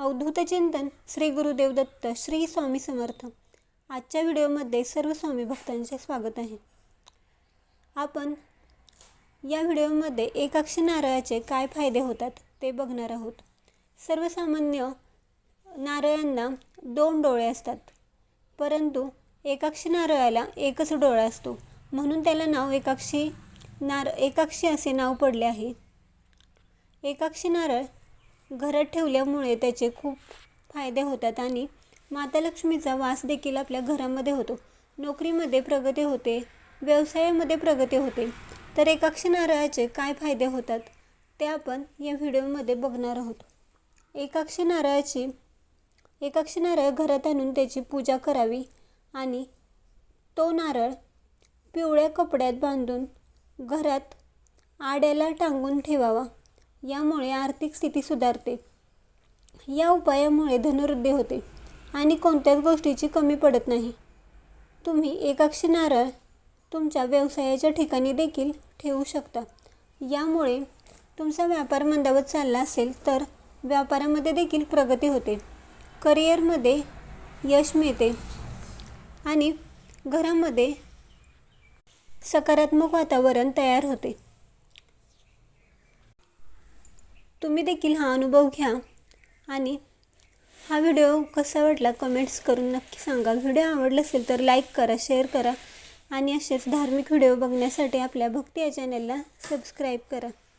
अवधूत चिंतन श्री गुरुदेव दत्त श्री स्वामी समर्थ. आजच्या व्हिडिओमध्ये सर्व स्वामी भक्तांचे स्वागत आहे. आपण या व्हिडिओमध्ये एकाक्षी नारळाचे काय फायदे होतात ते बघणार आहोत. सर्वसामान्य नारळांना दोन डोळे असतात परंतु एकाक्षी नारळाला एकच डोळा असतो. म्हणून त्याला नाव एकाक्षी नार एकाक्षी असे नाव पडले आहे. एकाक्षी नारळ घरात ठेवल्यामुळे त्याचे खूप फायदे होतात आणि माता लक्ष्मीचा वास देखील आपल्या घरामध्ये होतो. नोकरीमध्ये प्रगती होते व्यवसायामध्ये प्रगती होते. तर एकाक्ष नारळाचे काय फायदे होतात ते आपण या व्हिडिओमध्ये बघणार आहोत. एकाक्ष नारळाची एकाक्ष नारळ घरात आणून त्याची पूजा करावी आणि तो नारळ पिवळ्या कपड्यात बांधून घरात आड्याला टांगून ठेवावा. यामुळे आर्थिक स्थिती सुधारते. या उपायामुळे धनवृद्धी होते आणि कोणत्याच गोष्टीची कमी पडत नाही. तुम्ही एकाक्षी नारळ तुमच्या व्यवसायाच्या ठिकाणी देखील ठेवू शकता. यामुळे तुमचा व्यापार मंदावत चालला असेल तर व्यापारामध्ये देखील प्रगती होते. करिअरमध्ये यश मिळते आणि घरामध्ये सकारात्मक वातावरण तयार होते. तुम्ही देखील हा अनुभव घ्या. आणि हा व्हिडिओ कसा वाटला कमेंट्स करून नक्की सांगा. व्हिडिओ आवडला असेल तर लाईक करा शेअर करा. आणि असेच धार्मिक व्हिडिओ बघण्यासाठी आपल्या भक्ती या चॅनलला सबस्क्राईब करा.